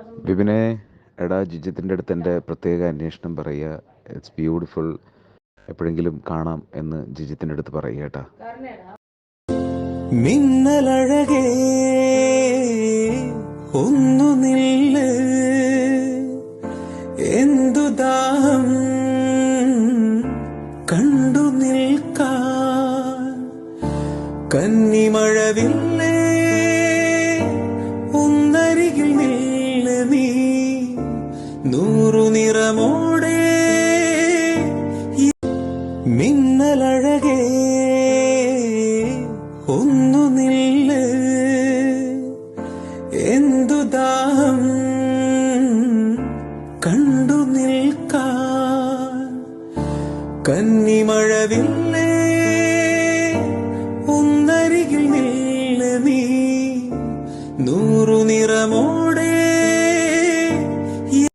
വിപിനെ എടാ ജിജിത്തിന്റെ അടുത്ത് എന്റെ പ്രത്യേക അന്വേഷണം പറയുക. ഇറ്റ്സ് ബ്യൂട്ടിഫുൾ എപ്പോഴെങ്കിലും കാണാം എന്ന് ജിജിത്തിന്റെ അടുത്ത് പറയുക കേട്ടാ. മിന്നലഴകേ ഒന്നു നില്ല്. എന്തു ദാഹം കണ്ടു നിൽക്കാൻ കന്നിമഴവില്ലേ നൂറു നിറമോടെ മിന്നലഴകേ ഒന്നു നില്ല്. എന്തു ദാഹം കണ്ടു നിൽക്കാൻ? കന്നിമഴവില്ലേ ഒന്നരികിൽ നില്ല് നൂറു നിറമോ